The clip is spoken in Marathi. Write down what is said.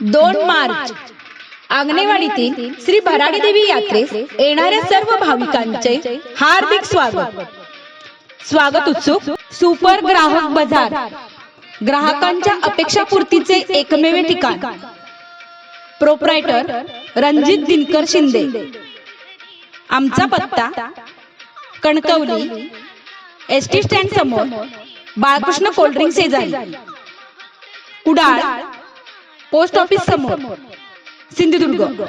दोन मार्च. आंगणेवाडीतील श्री भराडी देवी यात्रेस येणाऱ्या सर्व भाविकांचे हार्दिक स्वागत. स्वागत उत्सुक सुपर ग्राहक बाजार. ग्राहकांच्या अपेक्षापूर्तीचे एकमेव ठिकाण. प्रोप्रायटर रणजित दिनकर शिंदे. आमचा पत्ता कणकवली एस टी स्टँड समोर बाळकृष्ण कोल्ड्रिंक शेजारी. कुडाळ पोस्ट ऑफ़िस समोर सिंधुदुर्ग